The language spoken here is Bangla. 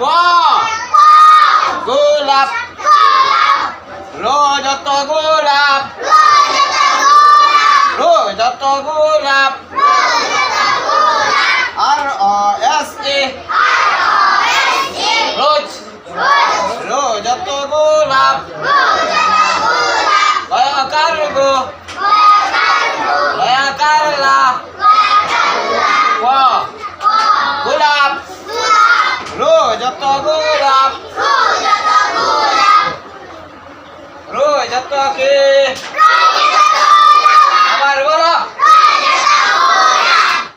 ক গোলাপ রজত গোলাপ। রজত গোলাপ। আর এস এ রোজ রজত গোলাপ। যত গোলাপ রয়ে যত কে